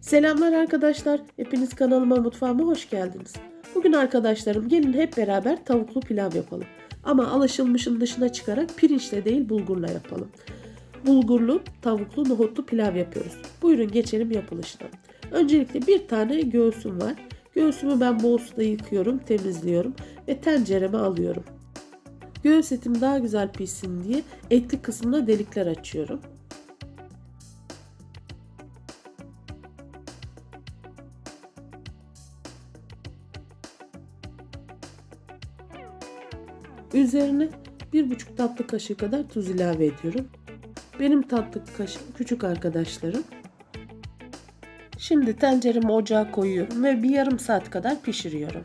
Selamlar arkadaşlar. Hepiniz kanalıma mutfağıma hoş geldiniz. Bugün arkadaşlarım gelin hep beraber tavuklu pilav yapalım. Ama alışılmışın dışına çıkarak pirinçle değil bulgurla yapalım. Bulgurlu, tavuklu, nohutlu pilav yapıyoruz. Buyurun geçelim yapılışına. Öncelikle bir tane göğsüm var. Göğsümü ben bol suda yıkıyorum, temizliyorum ve tencereme alıyorum. Göğüs etim daha güzel pişsin diye etli kısmına delikler açıyorum. Üzerine bir buçuk tatlı kaşığı kadar tuz ilave ediyorum. Benim tatlı kaşığım küçük arkadaşlarım. Şimdi tenceremi ocağa koyuyorum ve bir yarım saat kadar pişiriyorum.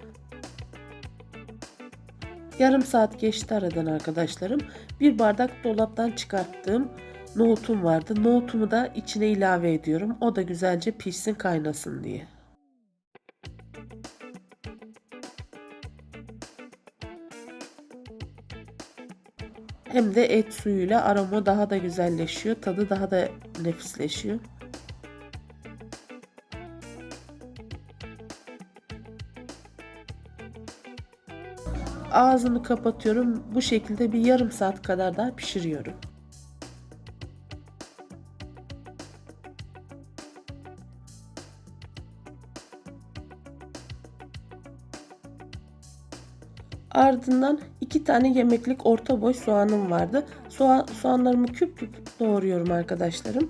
Yarım saat geçti aradan arkadaşlarım. Bir bardak dolaptan çıkarttığım nohutum vardı. Nohutumu da içine ilave ediyorum. O da güzelce pişsin kaynasın diye. Hem de et suyuyla aroma daha da güzelleşiyor. Tadı daha da nefisleşiyor. Ağzını kapatıyorum. Bu şekilde bir yarım saat kadar daha pişiriyorum. Ardından iki tane yemeklik orta boy soğanım vardı. Soğan, soğanlarımı küp küp doğruyorum arkadaşlarım.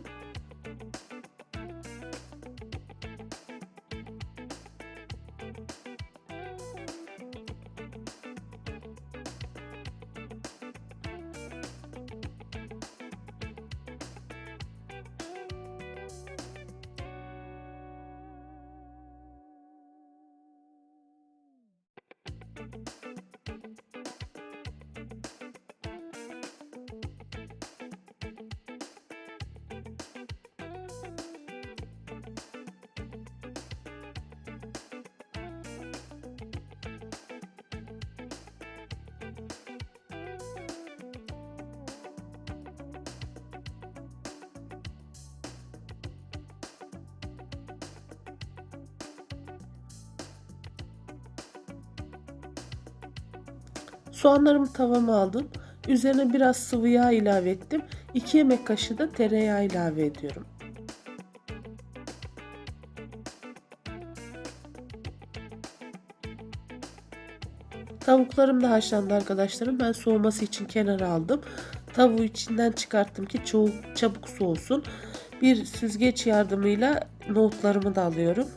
Soğanlarımı tavama aldım. Üzerine biraz sıvı yağ ilave ettim. 2 yemek kaşığı da tereyağı ilave ediyorum. Tavuklarım da haşlandı arkadaşlarım. Ben soğuması için kenara aldım. Tavuğu içinden çıkarttım ki çabuk soğusun. Bir süzgeç yardımıyla nohutlarımı da alıyorum.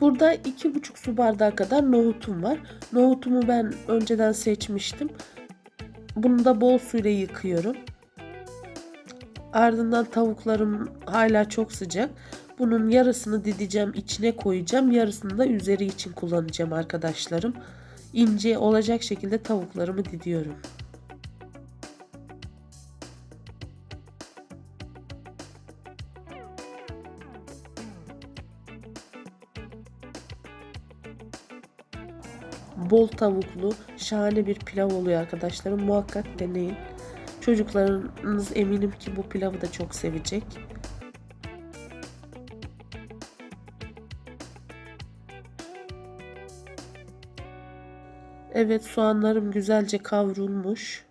Burada iki buçuk su bardağı kadar nohutum var. Nohutumu ben önceden seçmiştim. Bunu da bol suyla yıkıyorum. Ardından tavuklarım hala çok sıcak. Bunun yarısını dideceğim, içine koyacağım. Yarısını da üzeri için kullanacağım arkadaşlarım. İnce olacak şekilde tavuklarımı didiyorum. Bol tavuklu şahane bir pilav oluyor arkadaşlarım. Muhakkak deneyin. Çocuklarınız eminim ki bu pilavı da çok sevecek. Evet soğanlarım güzelce kavrulmuş.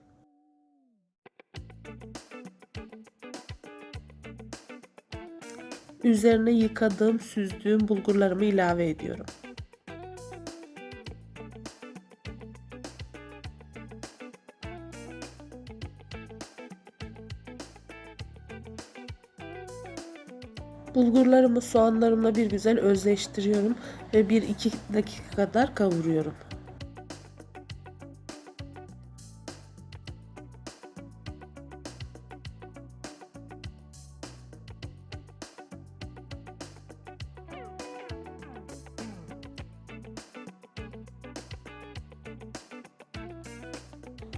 Üzerine yıkadığım, süzdüğüm bulgurlarımı ilave ediyorum. Bulgurlarımı soğanlarımla bir güzel özleştiriyorum ve 1-2 dakika kadar kavuruyorum.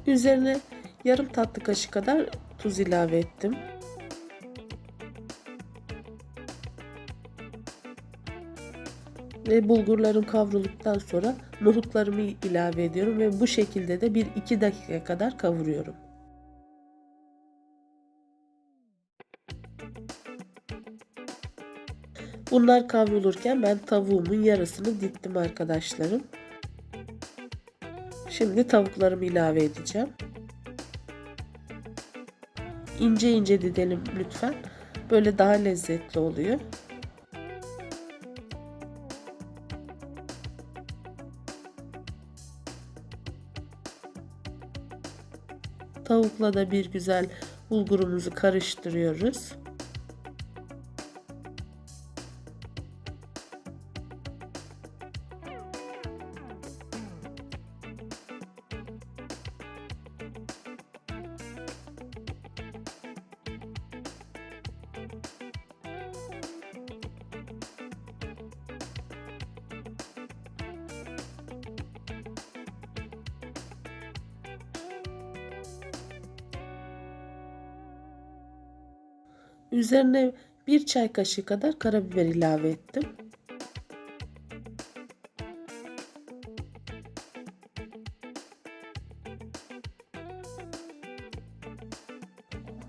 Üzerine yarım tatlı kaşığı kadar tuz ilave ettim. Ve bulgurlarım kavrulduktan sonra nohutlarımı ilave ediyorum ve bu şekilde de 1-2 dakika kadar kavuruyorum. Bunlar kavrulurken ben tavuğumun yarısını dittim arkadaşlarım. Şimdi tavuklarımı ilave edeceğim. İnce ince didelim lütfen. Böyle daha lezzetli oluyor. Tavukla da bir güzel bulgurumuzu karıştırıyoruz. Üzerine bir çay kaşığı kadar karabiber ilave ettim.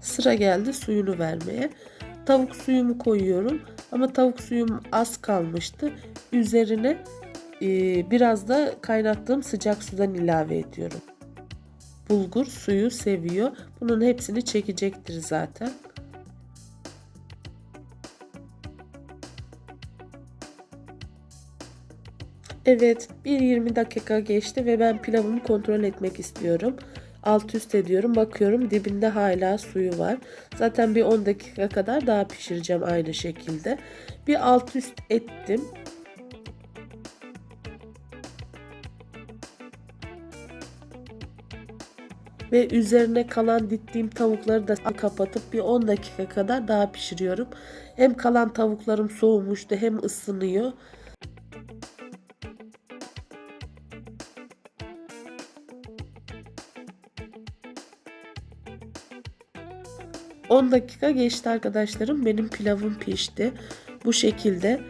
Sıra geldi suyunu vermeye. Tavuk suyumu koyuyorum ama tavuk suyum az kalmıştı. Üzerine e, biraz da kaynattığım sıcak sudan ilave ediyorum. Bulgur suyu seviyor. Bunun hepsini çekecektir zaten. Evet, bir 20 dakika geçti ve ben pilavımı kontrol etmek istiyorum. Alt üst ediyorum, bakıyorum dibinde hala suyu var. Zaten bir 10 dakika kadar daha pişireceğim aynı şekilde. Bir alt üst ettim. Ve üzerine kalan dittiğim tavukları da kapatıp bir 10 dakika kadar daha pişiriyorum. Hem kalan tavuklarım soğumuştu hem ısınıyor. 10 dakika geçti arkadaşlarım. Benim pilavım pişti. Bu şekilde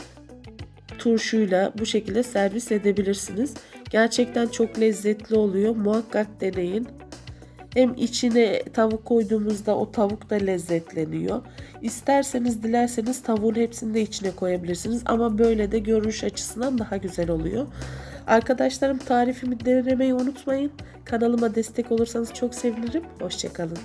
turşuyla bu şekilde servis edebilirsiniz. Gerçekten çok lezzetli oluyor. Muhakkak deneyin. Hem içine tavuk koyduğumuzda o tavuk da lezzetleniyor. İsterseniz dilerseniz tavuğun hepsini de içine koyabilirsiniz. Ama böyle de görünüş açısından daha güzel oluyor. Arkadaşlarım tarifimi denemeyi unutmayın. Kanalıma destek olursanız çok sevinirim. Hoşçakalın.